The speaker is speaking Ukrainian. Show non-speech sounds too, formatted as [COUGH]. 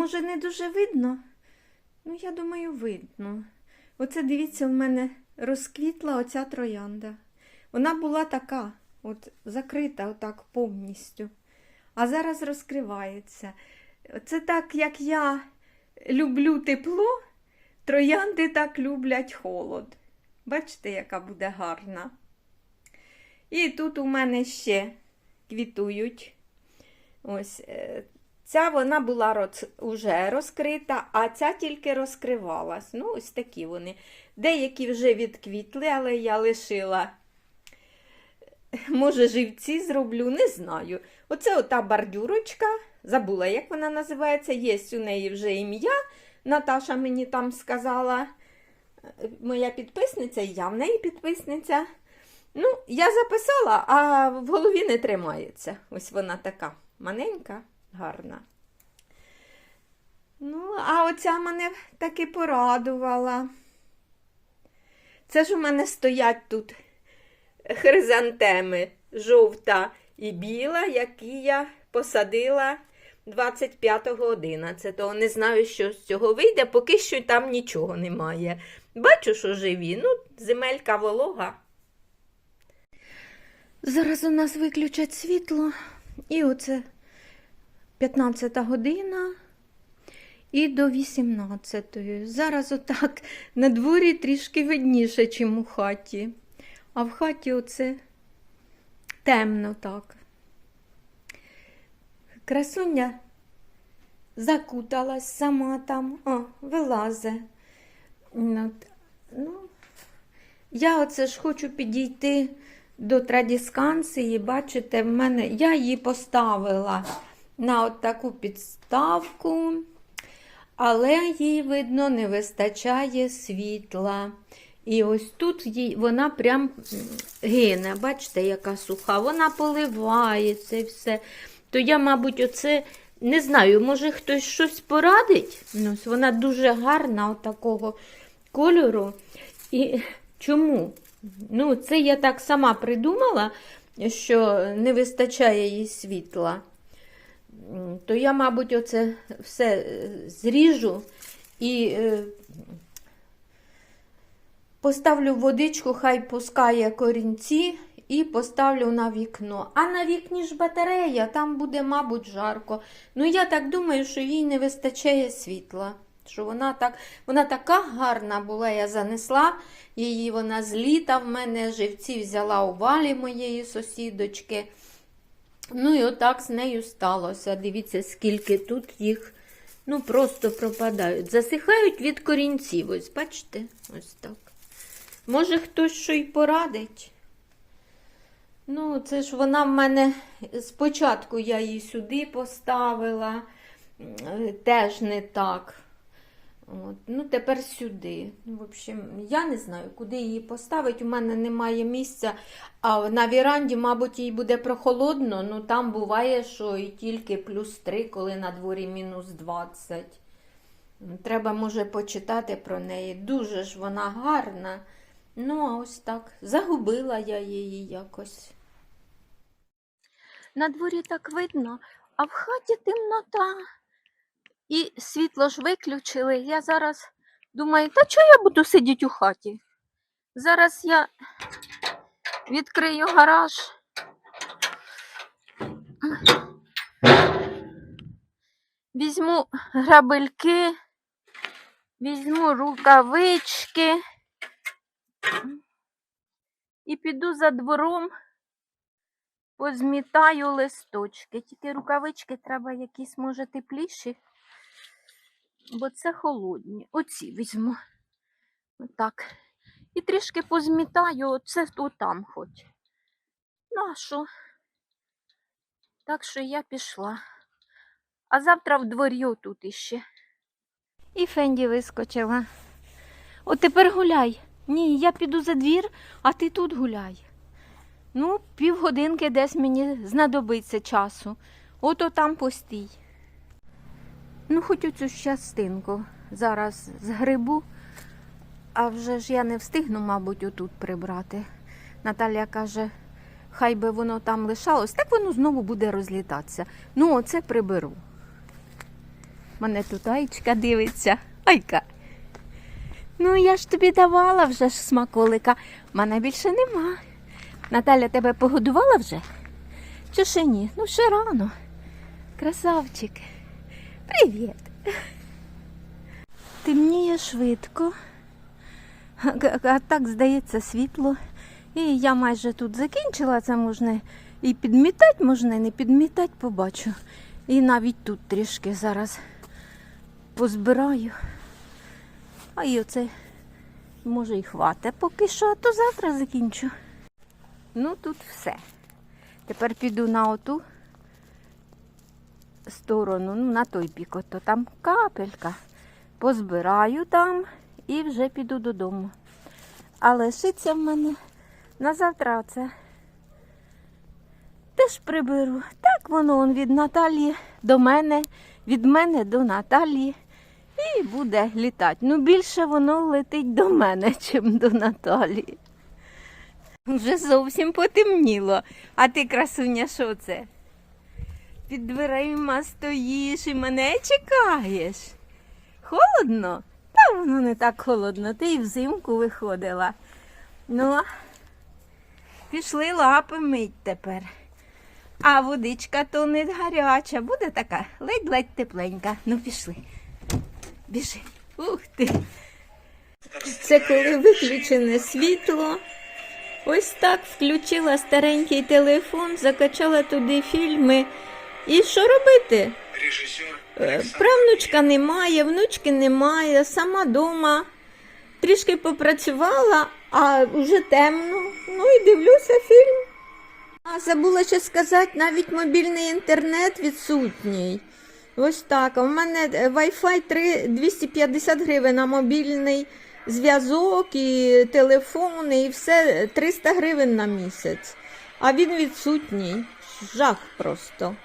Може, не дуже видно? Ну, я думаю, видно. Оце дивіться, в мене розквітла оця троянда. Вона була така, от закрита отак повністю. А зараз розкривається. Це так, як я люблю тепло, троянди так люблять холод. Бачите, яка буде гарна. І тут у мене ще квітують. Ось е, ця вона була роз, уже розкрита, а ця тільки розкривалась. Ну, ось такі вони. Деякі вже відквітли, але я лишила. Може, живці зроблю, не знаю. Оце ота бордюрочка. Забула, як вона називається. Є у неї вже ім'я. Наташа мені там сказала, моя підписниця, я в неї підписниця. Ну, я записала, а в голові не тримається. Ось вона така маленька, гарна. Ну, а оця мене таки порадувала. Це ж у мене стоять тут хризантеми жовта і біла, які я посадила 25.11. Не знаю, що з цього вийде, поки що там нічого немає. Бачу, що живі. Ну, земелька волога. Зараз у нас виключать світло, і оце 15 година і до 18-ї. Зараз отак на дворі трішки видніше, чим у хаті. А в хаті оце темно так. Красуня закуталась сама там, о, вилазе. Ну, я оце ж хочу підійти до традісканції. Бачите, в мене я її поставила на от таку підставку, але їй, видно, не вистачає світла. І ось тут їй, вона прям гине. Бачите, яка суха. Вона поливається і все. То я, мабуть, оце не знаю, може хтось щось порадить. Ну, ось вона дуже гарна, такого кольору. І чому? Ну, це я так сама придумала, що не вистачає їй світла. То я, мабуть, оце все е, зріжу і е, поставлю водичку, хай пускає корінці, і поставлю на вікно. А на вікні ж батарея, там буде, мабуть, жарко. Ну, я так думаю, що їй не вистачає світла. Що вона так, вона така гарна була, я занесла її, вона з літа в мене живці взяла у валі моєї сусідочки. Ну і отак з нею сталося. Дивіться, скільки тут їх ну, просто пропадають. Засихають від корінців. Ось, бачите? Ось так. Може, хтось що й порадить. Ну, це ж вона в мене спочатку я її сюди поставила, теж не так. От. Ну, тепер сюди. Ну, в общем, я не знаю, куди її поставити. У мене немає місця. А на віранді, мабуть, їй буде прохолодно. Ну там буває, що і тільки плюс 3, коли на дворі мінус 20. Треба, може, почитати про неї. Дуже ж вона гарна. Ну, а ось так. Загубила я її якось. На дворі так видно, а в хаті темнота. І світло ж виключили. Я зараз думаю, та чого я буду сидіти у хаті? Зараз я відкрию гараж. Візьму грабельки, візьму рукавички і піду за двором, позмітаю листочки. Тільки рукавички треба якісь, може, тепліші, бо це холодні. Оці візьму. Отак. І трішки позмітаю, оце там хоч. Ну, а що? Так що я пішла. А завтра в дворі отут іще. І Фенді вискочила. От тепер гуляй. Ні, я піду за двір, а ти тут гуляй. Ну, півгодинки десь мені знадобиться часу. Ото там постій. Ну, хоч оцю щастинку зараз згрибу, а вже ж я не встигну, мабуть, отут прибрати. Наталя каже, хай би воно там лишалось, так воно знову буде розлітатися. Ну, оце приберу. Мене тут Айчка дивиться. Айка. Ну, я ж тобі давала вже ж смаколика. Мене більше нема. Наталя тебе погодувала вже? Чи ще ні? Ну, ще рано. Красавчик. Привіт. Темніє швидко. А, так, здається, світло. І я майже тут закінчила, це можна і підмітати, можна і не підмітати, побачу. І навіть тут трішки зараз позбираю. А і оце, може, і хватить поки що, а то завтра закінчу. Ну, тут все. Тепер піду на оту сторону, ну, на той бік, ото там капелька. Позбираю там і вже піду додому. А лишиться в мене на завтра це. Теж приберу. Так воно он від Наталії до мене, від мене до Наталії. І буде літати. Ну, більше воно летить до мене, [LAUGHS] чим до Наталії. Вже зовсім потемніло. А ти, красуня, що це? Під дверима стоїш і мене чекаєш. Холодно? Та воно не так холодно. Ти і взимку виходила. Ну, пішли лапи мить тепер. А водичка то не гаряча, буде така ледь-ледь тепленька. Ну, пішли. Біжи. Ух ти. Це коли виключене світло. Ось так включила старенький телефон, закачала туди фільми. І що робити? Е, Правнучка немає, внучки немає, сама дома. Трішки попрацювала, а вже темно. Ну і дивлюся фільм. А забула ще сказати, навіть мобільний інтернет відсутній. Ось так. В мене е, Wi-Fi 3 250 гривень на мобільний зв'язок і телефон, і все 300 гривень на місяць. А він відсутній. Жах просто.